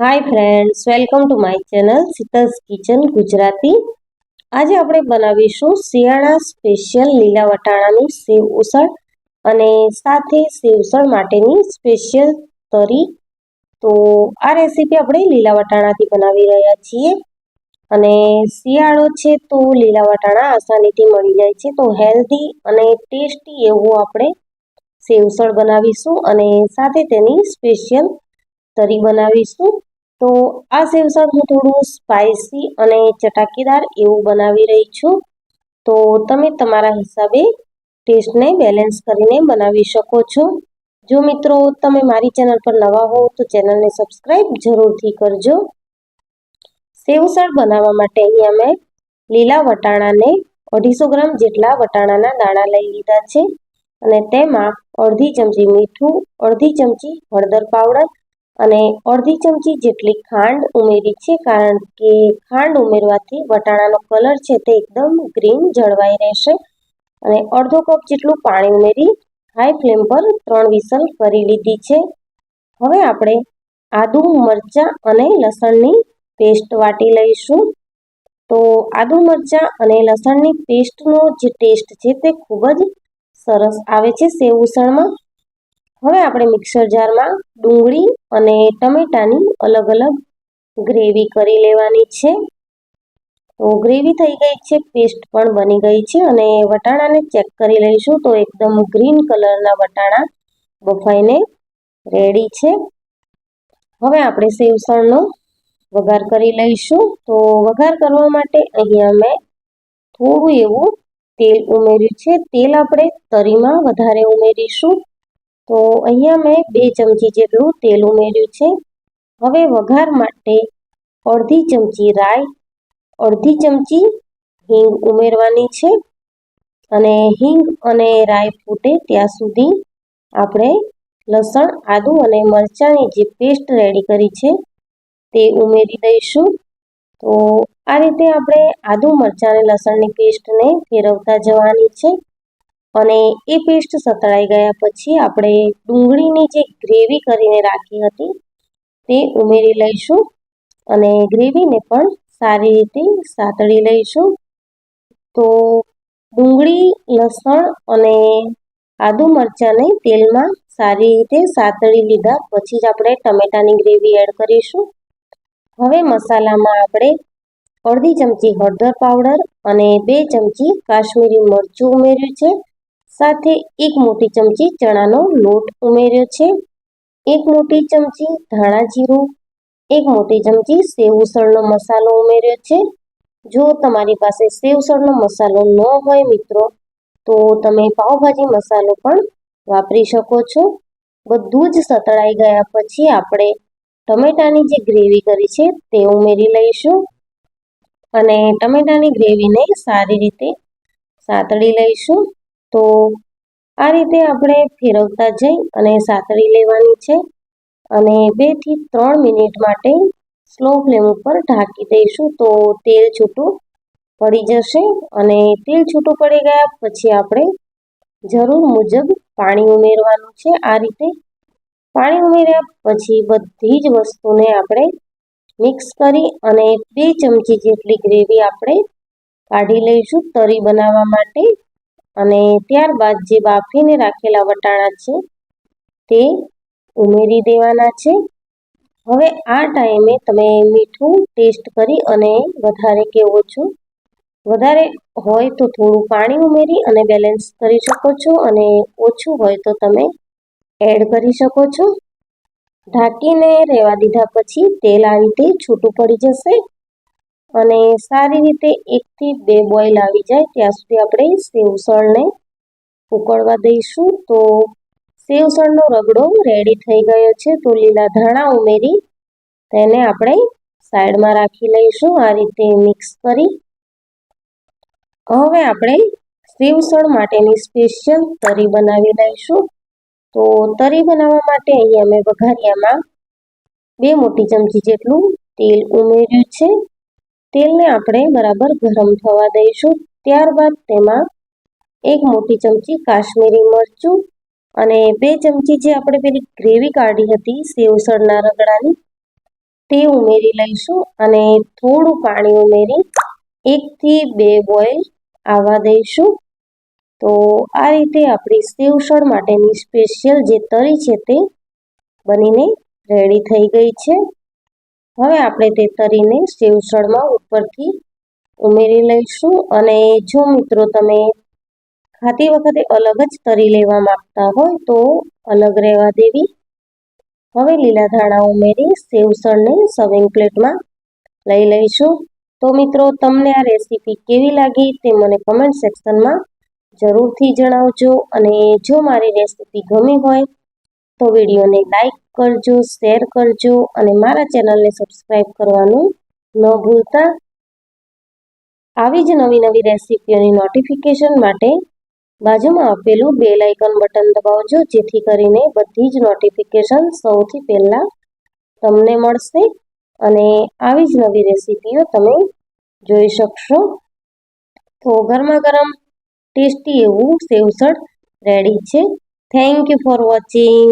Hi friends welcome to my channel Sheetal's kitchen Gujarati આજે આપણે બનાવીશું શિયાળા સ્પેશિયલ લીલા વટાણાની સેવ ઉસળ અને સાથે સેવ ઉસળ માટેની સ્પેશિયલ તરી. તો આ રેસીપી આપણે લીલા વટાણાથી બનાવી રહ્યા છીએ. અને શિયાળો છે તો લીલા વટાણા આસાનીથી મળી જાય છે. તો હેલ્ધી અને ટેસ્ટી એવું આપણે સેવ ઉસળ બનાવીશું અને સાથે તેની સ્પેશિયલ તરી બનાવીશું. તો આ સેવસાદ હું થોડું સ્પાઇસી અને ચટાકેદાર એવું બનાવી રહી છું. તો તમે તમારા હિસાબે ટેસ્ટને બેલેન્સ કરીને બનાવી શકો છો. જો મિત્રો તમે મારી ચેનલ પર નવા હો તો ચેનલને સબસ્ક્રાઈબ જરૂરથી કરજો. સેવસળ બનાવવા માટે અહીંયા મેં લીલા વટાણાને અઢીસો ગ્રામ જેટલા વટાણાના દાણા લઈ લીધા છે. અને તેમાં અડધી ચમચી મીઠું, અડધી ચમચી હળદર પાવડર અને અડધી ચમચી જેટલી ખાંડ ઉમેરી છે કારણ કે ખાંડ ઉમેરવાથી વટાણાનો કલર છે તે એકદમ ગ્રીન જળવાઈ રહેશે. અને અડધો કપ જેટલું પાણી ઉમેરી હાઈ ફ્લેમ પર ત્રણ વિસલ કરી લીધી છે. હવે આપણે આદુ, મરચાં અને લસણની પેસ્ટ વાટી લઈશું. તો આદુ, મરચાં અને લસણની પેસ્ટનો જે ટેસ્ટ છે તે ખૂબ જ સરસ આવે છે સેવ ઉસળમાં હવે આપણે મિક્સર જારમાં ડુંગળી અને ટમેટાની અલગ અલગ ગ્રેવી કરી લેવાની છે. તો ગ્રેવી થઈ ગઈ છે, પેસ્ટ પણ બની ગઈ છે અને વટાણાને ચેક કરી લઈશું તો એકદમ ગ્રીન કલરના વટાણા બફાઈને રેડી છે. હવે આપણે સેવસણનો વઘાર કરી લઈશું. તો વઘાર કરવા માટે અહીંયા મેં થોડું એવું તેલ ઉમેર્યું છે. તેલ આપણે તરીમાં વધારે ઉમેરીશું. તો અહીંયા મેં બે ચમચી જેટલું તેલ ઉમેર્યું છે. હવે વઘાર માટે અડધી ચમચી રાઈ, અડધી ચમચી હિંગ ઉમેરવાની છે અને હિંગ અને રાઈ ફૂટે ત્યાં સુધી આપણે લસણ, આદું અને મરચાંની જે પેસ્ટ રેડી કરી છે તે ઉમેરી દઈશું. તો આ રીતે આપણે આદુ, મરચાં અને લસણની પેસ્ટને ફેરવતા જવાની છે. અને એ પેસ્ટ સતળાઈ ગયા પછી આપણે ડુંગળીની જે ગ્રેવી કરીને રાખી હતી તે ઉમેરી લઈશું અને ગ્રેવીને પણ સારી રીતે સાતળી લઈશું. તો ડુંગળી, લસણ અને આદુ મરચાંને તેલમાં સારી રીતે સાતળી લીધા પછી જ આપણે ટમેટાની ગ્રેવી એડ કરીશું. હવે મસાલામાં આપણે અડધી ચમચી હળદર પાવડર અને બે ચમચી કાશ્મીરી મરચું ઉમેર્યું છે. સાથે એક મોટી ચમચી ચણાનો લોટ ઉમેર્યો છે. એક મોટી ચમચી ધાણા જીરું, એક મોટી ચમચી સેવ ઉસળનો મસાલો ઉમેર્યો છે. જો તમારી પાસે સેવ ઉસળનો મસાલો ન હોય મિત્રો, તો તમે પાઉભાજી મસાલો પણ વાપરી શકો છો. બધું જ સતળાઈ ગયા પછી આપણે ટમેટાની જે ગ્રેવી કરી છે તે ઉમેરી લઈશું અને ટમેટાની ગ્રેવીને સારી રીતે સાતળી લઈશું. તો આ રીતે આપણે ફેરવતા જઈ અને સાતળી લેવાની છે અને બેથી ત્રણ મિનિટ માટે સ્લો ફ્લેમ ઉપર ઢાંકી દઈશું તો તેલ છૂટું પડી જશે અને તેલ છૂટું પડી ગયા પછી આપણે જરૂર મુજબ પાણી ઉમેરવાનું છે આ રીતે. પાણી ઉમેર્યા પછી બધી જ વસ્તુને આપણે મિક્સ કરી અને બે ચમચી જેટલી ગ્રેવી આપણે કાઢી લઈશું તરી બનાવવા માટે. અને ત્યારબાદ જે બાફીને રાખેલા વટાણા છે, તે ઉમેરી દેવાના છે. હવે આ ટાઈમે તમે મીઠું ટેસ્ટ કરી અને વધારે કે ઓછું, વધારે હોય તો થોડું પાણી ઉમેરી અને બેલેન્સ કરી શકો છો અને ઓછું હોય તો તમે એડ કરી શકો છો. ઢાંકીને રહેવા દીધા પછી તેલ આ રીતે છૂટું પડી જશે. અને સારી રીતે એકથી બે બોઇલ આવી જાય, ત્યાં સુધી આપણે સેવસળને ઉકળવા દઈશું. તો સેવસળનો રગડો રેડી થઈ ગયો છે, તો લીલા ધાણા ઉમેરી તેને આપણે સાઈડમાં રાખી લઈશું, આ રીતે મિક્સ કરી. હવે આપણે સેવસળ માટેની સ્પેશિયલ તરી બનાવી લઈશું તો તરી બનાવવા માટે અહીંયા મેં વઘારિયામાં બે મોટી ચમચી જેટલું તેલ ઉમેર્યું છે. તેલને આપણે બરાબર ગરમ થવા દઈશું. ત્યારબાદ તેમાં એક મોટી ચમચી કાશ્મીરી મરચું અને બે ચમચી જે આપણે પેલી ગ્રેવી કાઢી હતી સેવસળના રગડાની, તે ઉમેરી લઈશું અને થોડું પાણી ઉમેરી એકથી બે બોઇલ આવવા દઈશું. તો આ રીતે આપણી સેવસળ માટેની સ્પેશિયલ જે તરી છે તે બનીને રેડી થઈ ગઈ છે. હવે આપણે તે તરીને સેવસળમાં ઉપરથી ઉમેરી લઈશું અને જો મિત્રો તમે ખાતી વખતે અલગ જ તરી લેવા માંગતા હોય તો અલગ રહેવા દેવી. હવે લીલા ધાણા ઉમેરી સેવસણને સર્વિંગ પ્લેટમાં લઈ લઈશું. તો મિત્રો તમને આ રેસીપી કેવી લાગી તે મને કમેન્ટ સેક્શનમાં જરૂરથી જણાવજો અને જો મારી રેસીપી ગમી હોય તો વિડીયોને લાઈક કરજો શેર કરજો અને મારા ચેનલને સબસ્ક્રાઈબ કરવાનું ન ભૂલતા. આવી જ નવી નવી રેસીપીઓની નોટિફિકેશન માટે બાજુમાં આપેલું બેલ આઇકન બટન દબાવજો, જેથી કરીને બધી જ નોટિફિકેશન સૌથી પહેલાં તમને મળશે અને આવી જ નવી રેસીપીઓ તમે જોઈ શકશો. તો ગરમા ગરમ ટેસ્ટી એવું સેવસળ રેડી છે. Thank you for watching